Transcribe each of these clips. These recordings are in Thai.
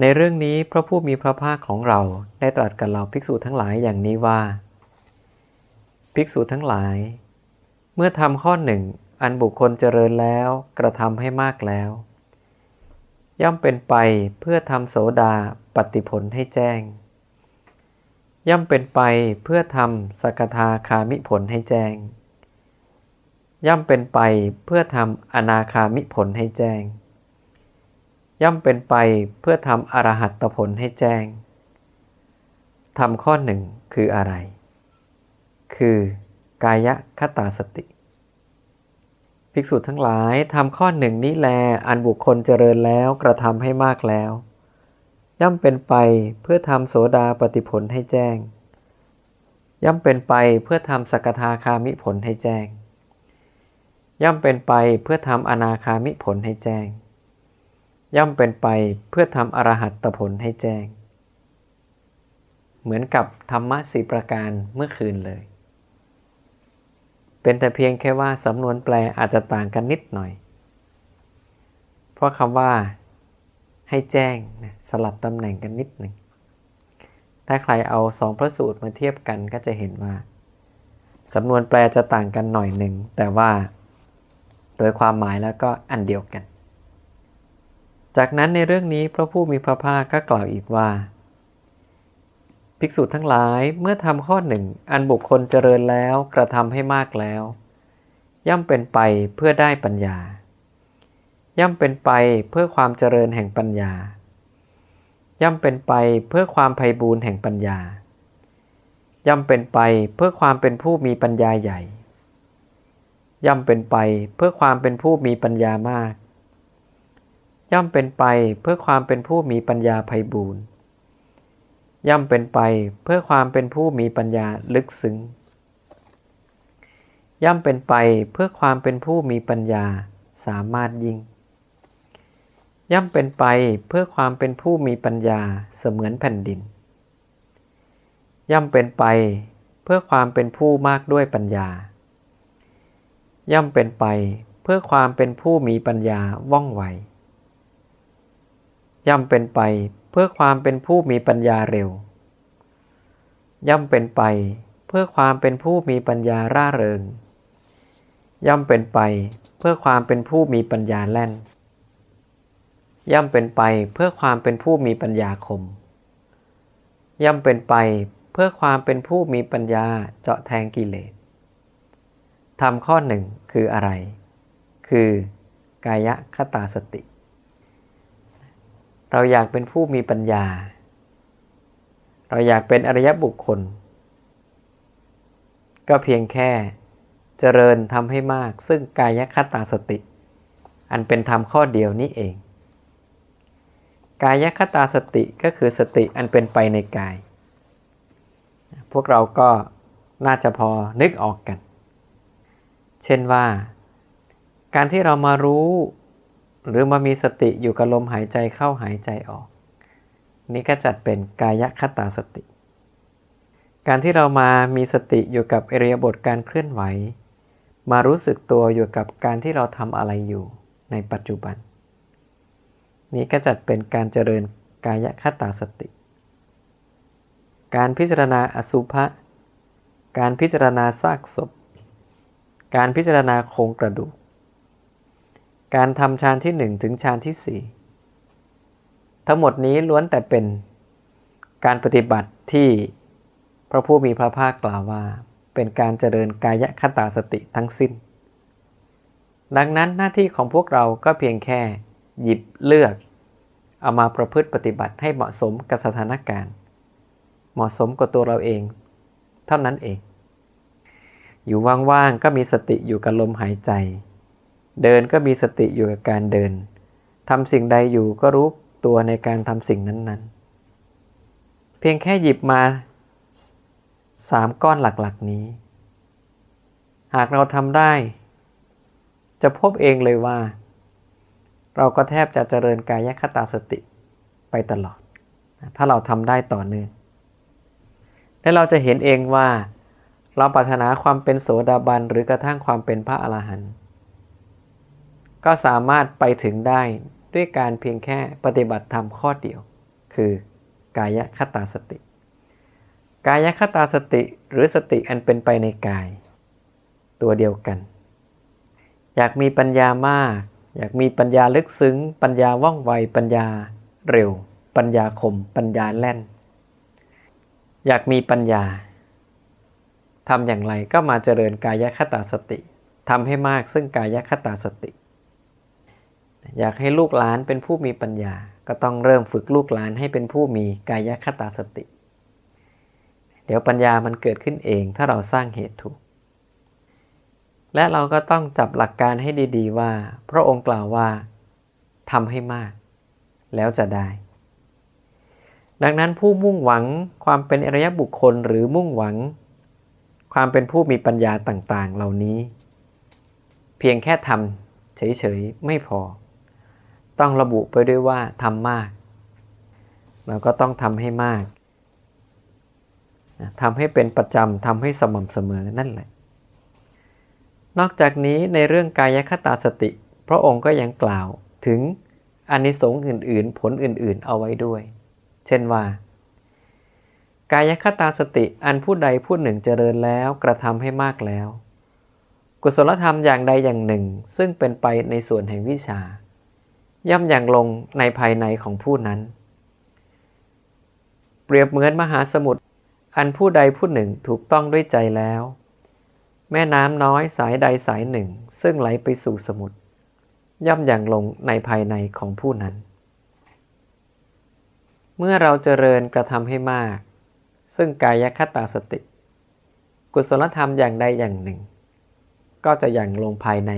ในเรื่องนี้พระผู้มีพระภาคของเราได้ตรัสกับเราภิกษุทั้งหลายอย่างนี้ว่า ภิกษุทั้งหลาย เมื่อทำข้อหนึ่งอันบุคคลเจริญแล้วกระทำให้มากแล้ว ย่อมเป็นไปเพื่อทำโสดาปฏิผลให้แจ้ง ย่อมเป็นไปเพื่อทำสกทาคามิผลให้แจ้ง ย่อมเป็นไปเพื่อทำอนาคามิผลให้แจ้ง ย่อมเป็นไปเพื่อทำอรหัตผลให้แจ้งทำข้อหนึ่งคืออะไร คือกายคตาสติ ภิกษุทั้งหลายทำข้อหนึ่งนี้แล อันบุคคลเจริญแล้วกระทำให้มากแล้ว ย่อมเป็นไปเพื่อทำโสดาปฏิผลให้แจ้ง ย่อมเป็นไปเพื่อทำสกทาคามิผลให้แจ้ง ย่อมเป็นไปเพื่อทำอนาคามิผลให้แจ้ง ย่อมเป็นไปเพื่อทำอรหัตตผลให้แจ้ง เหมือนกับธรรมะสีประการเมื่อคืนเลย เป็นแต่เพียงแค่ว่าสำนวนแปลอาจจะต่างกันนิดหน่อย เพราะคำว่าให้แจ้งนะสลับตำแหน่งกันนิดหนึ่ง ถ้าใครเอาสองพระสูตรมาเทียบกันก็จะเห็นว่าสำนวนแปลจะต่างกันหน่อยหนึ่ง แต่ว่า โดยความหมายแล้วก็อันเดียวกัน จากนั้นในเรื่องนี้พระผู้มีพระภาคก็กล่าวอีกว่า ภิกษุทั้งหลายเมื่อทำข้อหนึ่งอันบุคคลเจริญแล้วกระทำให้มากแล้ว ย่อมเป็นไปเพื่อได้ปัญญา ย่อมเป็นไปเพื่อความเจริญแห่งปัญญา ย่อมเป็นไปเพื่อความไพ่บูรณ์แห่งปัญญา ย่อมเป็นไปเพื่อความเป็นผู้มีปัญญาใหญ่ ย่อมเป็นไปเพื่อความเป็นผู้มีปัญญามาก ย่อมเป็นไปเพื่อความเป็นผู้มีปัญญาไพ่บูรณ์ย่อมเป็นไปเพื่อความเป็นผู้มีปัญญาลึกซึ้ง ย่อมเป็นไปเพื่อความเป็นผู้มีปัญญาสามารถยิ่ง ย่อมเป็นไปเพื่อความเป็นผู้มีปัญญาเสมือนแผ่นดิน ย่อมเป็นไปเพื่อความเป็นผู้มากด้วยปัญญา ย่อมเป็นไปเพื่อความเป็นผู้มีปัญญาว่องไว ย่อมเป็นไปเพื่อความเป็นผู้มีปัญญาเร็ว ย่อมเป็นไปเพื่อความเป็นผู้มีปัญญาร่าเริง ย่อมเป็นไปเพื่อความเป็นผู้มีปัญญาแล่น ย่อมเป็นไปเพื่อความเป็นผู้มีปัญญาคม ย่อมเป็นไปเพื่อความเป็นผู้มีปัญญาเจาะแทงกิเลสทำข้อหนึ่งคืออะไร คือกายคตาสติ เราอยากเป็นผู้มีปัญญา เราอยากเป็นอริยบุคคล ก็เพียงแค่เจริญทำให้มาก ซึ่งกายคตาสติ อันเป็นธรรมข้อเดียวนี้เอง กายคตาสติก็คือสติอันเป็นไปในกาย พวกเราก็น่าจะพอนึกออกกัน เช่นว่า การที่เรามารู้ หรือมามีสติอยู่กับลมหายใจเข้าหายใจออก นี่ก็จัดเป็นกายคตาสติ การที่เรามามีสติอยู่กับเอริยบทการเคลื่อนไหว มารู้สึกตัวอยู่กับการที่เราทำอะไรอยู่ในปัจจุบัน นี้ก็จัดเป็นการเจริญกายคตาสติ การพิจารณาอสุภะการพิจารณาซากศพ การพิจารณาโครงกระดูก การทำฌานที่หนึ่งถึงฌานที่สี่ทั้งหมดนี้ล้วนแต่เป็นการปฏิบัติที่พระผู้มีพระภาคกล่าวว่า เป็นการเจริญกายคตาสติทั้งสิ้น ดังนั้นหน้าที่ของพวกเราก็เพียงแค่หยิบเลือก เอามาประพฤติปฏิบัติให้เหมาะสมกับสถานการณ์ เหมาะสมกับตัวเราเอง เท่านั้นเอง อยู่ว่างๆก็มีสติอยู่กับลมหายใจ เดินก็มีสติอยู่กับการเดินทำสิ่งใดอยู่ก็รู้ตัวในการทำสิ่งนั้นๆ เพียงแค่หยิบมาสามก้อนหลักๆนี้ หากเราทำได้ จะพบเองเลยว่า เราก็แทบจะเจริญกายคตาสติไปตลอด ถ้าเราทำได้ต่อเนื่องและเราจะเห็นเองว่า เราปรารถนาความเป็นโสดาบันหรือกระทั่งความเป็นพระอรหันต์ ก็สามารถไปถึงได้ด้วยการเพียงแค่ปฏิบัติธรรมข้อเดียว คือกายคตาสติ กายคตาสติหรือสติอันเป็นไปในกาย ตัวเดียวกัน อยากมีปัญญามาก อยากมีปัญญาลึกซึ้ง ปัญญาว่องไวปัญญาเร็ว ปัญญาคม ปัญญาแล่น อยากมีปัญญาทำอย่างไรก็มาเจริญกายคตาสติทำให้มากซึ่งกายคตาสติ อยากให้ลูกหลานเป็นผู้มีปัญญา ก็ต้องเริ่มฝึกลูกหลานให้เป็นผู้มีกายคตาสติ เดี๋ยวปัญญามันเกิดขึ้นเองถ้าเราสร้างเหตุถูก และเราก็ต้องจับหลักการให้ดี ๆ ว่า พระองค์กล่าวว่าทำให้มาก แล้วจะได้ ดังนั้นผู้มุ่งหวังความเป็นอริยบุคคลหรือมุ่งหวัง ความเป็นผู้มีปัญญาต่างๆ เหล่านี้ เพียงแค่ทำเฉย ๆ ไม่พอ ต้องระบุไปด้วยว่าทำมาก เราก็ต้องทำให้มากทำให้เป็นประจำทำให้สม่ำเสมอนั่นแหละ นอกจากนี้ในเรื่องกายคตาสติ พระองค์ก็ยังกล่าวถึงอนิสงส์อื่นๆ ผลอื่นๆ เอาไว้ด้วย เช่นว่า กายคตาสติอันผู้ใดผู้หนึ่งเจริญแล้วกระทำให้มากแล้ว กุศลธรรมอย่างใดอย่างหนึ่ง ซึ่งเป็นไปในส่วนแห่งวิชา ย่อมอย่างลงในภายในของผู้นั้น เปรียบเหมือนมหาสมุทรอันผู้ใดผู้หนึ่งถูกต้องด้วยใจแล้ว แม่น้ำน้อยสายใดสายหนึ่ง ซึ่งไหลไปสู่สมุทรย่อมอย่างลงในภายในของผู้นั้น เมื่อเราเจริญกระทำให้มาก ซึ่งกายคตาสติ กุศลธรรมอย่างใดอย่างหนึ่ง ก็จะอย่างลงภายใน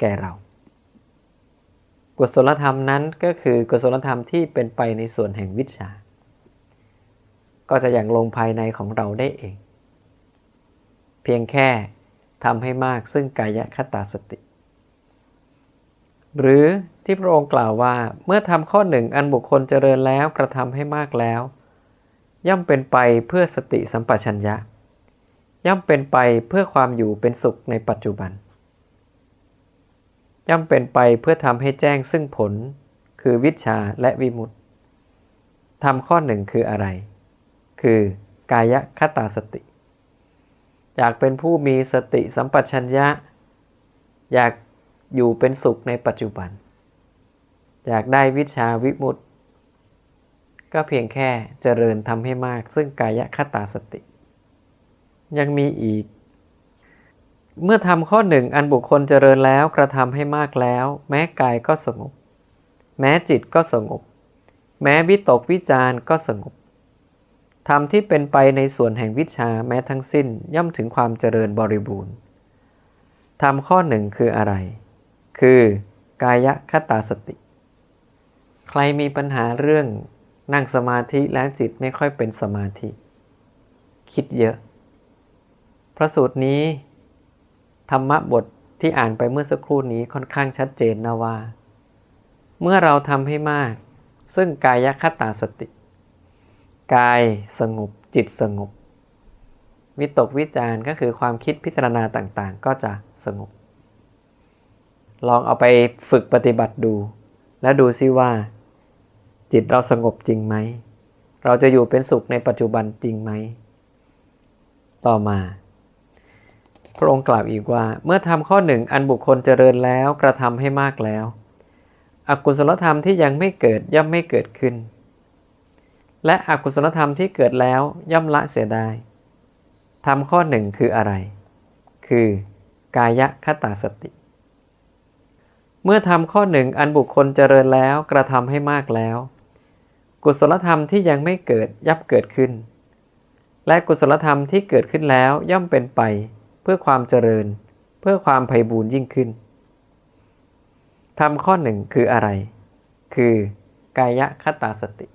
แก่เรา กุศลธรรมนั้นก็คือกุศลธรรมที่เป็นไปในส่วนแห่งวิชา ก็จะอย่างลงภายในของเราได้เอง เพียงแค่ทำให้มากซึ่งกายคตาสติ หรือที่พระองค์กล่าวว่าเมื่อทำข้อหนึ่งอันบุคคลเจริญแล้วกระทำให้มากแล้ว ย่อมเป็นไปเพื่อสติสัมปชัญญะ ย่อมเป็นไปเพื่อความอยู่เป็นสุขในปัจจุบัน ย่อมเป็นไปเพื่อทำให้แจ้งซึ่งผล คือวิชาและวิมุตติทำข้อหนึ่งคืออะไร คือกายคตาสติ อยากเป็นผู้มีสติสัมปชัญญะ อยากอยู่เป็นสุขในปัจจุบัน อยากได้วิชาวิมุตติ ก็เพียงแค่เจริญทำให้มากซึ่งกายคตาสติ ยังมีอีก เมื่อทำข้อหนึ่งอันบุคคลเจริญแล้วกระทำให้มากแล้ว แม้กายก็สงบ แม้จิตก็สงบ แม้วิตกวิจารก็สงบธรรมที่เป็นไปในส่วนแห่งวิชาแม้ทั้งสิ้นย่อมถึงความเจริญบริบูรณ์ธรรมข้อหนึ่งคืออะไร คือกายคตาสติ ใครมีปัญหาเรื่องนั่งสมาธิแล้วจิตไม่ค่อยเป็นสมาธิ คิดเยอะ พระสูตรนี้ ธรรมะบทที่อ่านไปเมื่อสักครู่นี้ค่อนข้างชัดเจนนะว่า เมื่อเราทำให้มาก ซึ่งกายคตาสติ กายสงบจิตสงบ วิตกวิจารก็คือความคิดพิจารณาต่างๆ ก็จะสงบ ลองเอาไปฝึกปฏิบัติดู แล้วดูซิว่า จิตเราสงบจริงไหม เราจะอยู่เป็นสุขในปัจจุบันจริงไหม ต่อมา พระองค์กล่าวอีกว่า เมื่อทำข้อหนึ่งอันบุคคลเจริญแล้วกระทำให้มากแล้ว อกุศลธรรมที่ยังไม่เกิดย่อมไม่เกิดขึ้น และอกุศลธรรมที่เกิดแล้วย่อมละเสียได้ทำข้อหนึ่งคืออะไร คือกายคตาสติ เมื่อทำข้อหนึ่งอันบุคคลเจริญแล้วกระทำให้มากแล้ว กุศลธรรมที่ยังไม่เกิดย่อมเกิดขึ้น และกุศลธรรมที่เกิดขึ้นแล้วย่อมเป็นไป เพื่อความเจริญ เพื่อความไพบูรยิ่งขึ้นทำข้อหนึ่งคืออะไร คือกายคตาสติ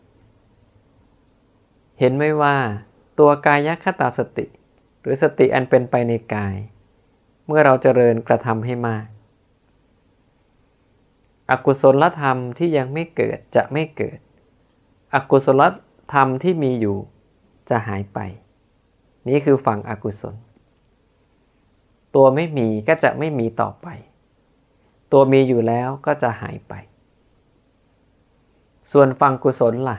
เห็นไหมว่า ตัวกายคตาสติ หรือสติอันเป็นไปในกาย เมื่อเราเจริญกระทำให้มาก อกุศลธรรมที่ยังไม่เกิดจะไม่เกิด อกุศลธรรมที่มีอยู่จะหายไป นี่คือฝั่งอกุศล ตัวไม่มีก็จะไม่มีต่อไป ตัวมีอยู่แล้วก็จะหายไป ส่วนฝั่งกุศลล่ะ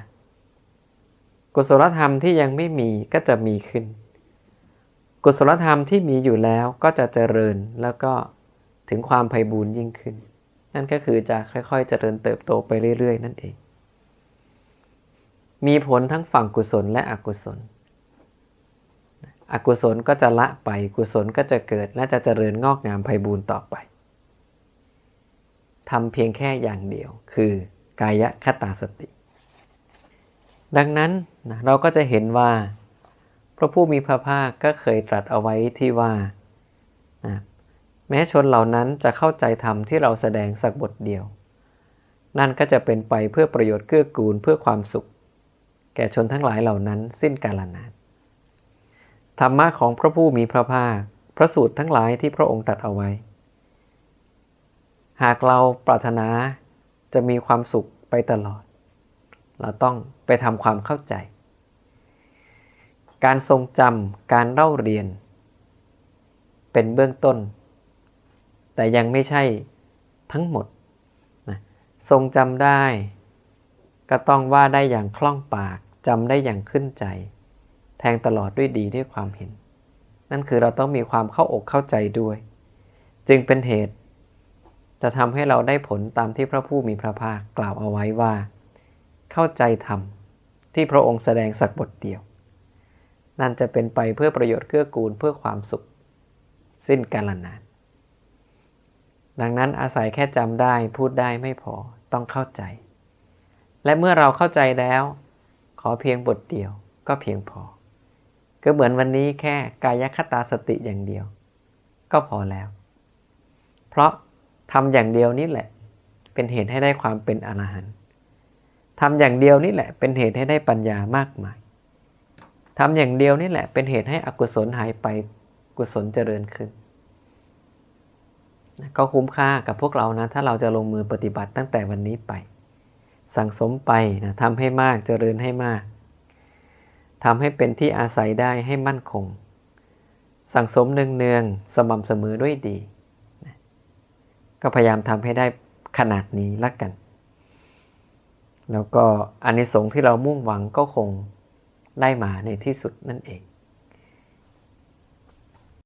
กุศลธรรมที่ยังไม่มีก็จะมีขึ้น กุศลธรรมที่มีอยู่แล้วก็จะเจริญแล้วก็ถึงความไพบูรยิ่งขึ้น นั่นก็คือจะค่อยๆ เจริญเติบโตไปเรื่อยๆ นั่นเอง มีผลทั้งฝั่งกุศลและอกุศล อกุศลก็จะละไปกุศลก็จะเกิดและจะเจริญงอกงามไพบูรณ์ต่อไปทำเพียงแค่อย่างเดียว คือกายคตาสติ ดังนั้นเราก็จะเห็นว่า พระผู้มีพระภาคก็เคยตรัสเอาไว้ที่ว่า แม้ชนเหล่านั้นจะเข้าใจธรรมที่เราแสดงสักบทเดียว นั่นก็จะเป็นไปเพื่อประโยชน์เกื้อกูลเพื่อความสุข แก่ชนทั้งหลายเหล่านั้นสิ้นกาลนาน ธรรมะของพระผู้มีพระภาค พระสูตรทั้งหลายที่พระองค์ตรัสเอาไว้ หากเราปรารถนาจะมีความสุขไปตลอด เราต้องไปทำความเข้าใจ การทรงจำการเล่าเรียน เป็นเบื้องต้น แต่ยังไม่ใช่ทั้งหมดนะทรงจำได้ ก็ต้องว่าได้อย่างคล่องปากจำได้อย่างขึ้นใจ แทงตลอดด้วยดีด้วยความเห็น นั่นคือเราต้องมีความเข้าอกเข้าใจด้วย จึงเป็นเหตุ จะทำให้เราได้ผลตามที่พระผู้มีพระภาคกล่าวเอาไว้ว่า เข้าใจธรรมที่พระองค์แสดงสักบทเดียว นั่นจะเป็นไปเพื่อประโยชน์เกื้อกูลเพื่อความสุข สิ้นกาลนาน ดังนั้นอาศัยแค่จำได้พูดได้ไม่พอต้องเข้าใจ และเมื่อเราเข้าใจแล้ว ขอเพียงบทเดียวก็เพียงพอ ก็เหมือนวันนี้แค่กายคตาสติอย่างเดียว ก็พอแล้ว เพราะทำอย่างเดียวนี่แหละ เป็นเหตุให้ได้ความเป็นอรหันต์ทำอย่างเดียวนี่แหละ เป็นเหตุให้ได้ปัญญามากมายทำอย่างเดียวนี่แหละ เป็นเหตุให้อกุศลหายไปกุศลเจริญขึ้น ก็คุ้มค่ากับพวกเรานะ ถ้าเราจะลงมือปฏิบัติตั้งแต่วันนี้ไป สั่งสมไปนะทำให้มากเจริญให้มาก ทำให้เป็นที่อาศัยได้ให้มั่นคง สั่งสมเนืองๆสม่ำเสมอด้วยดี ก็พยายามทำให้ได้ขนาดนี้ละกัน แล้วก็อันิสงส์ที่เรามุ่งหวังก็คงได้มาในที่สุดนั่นเอง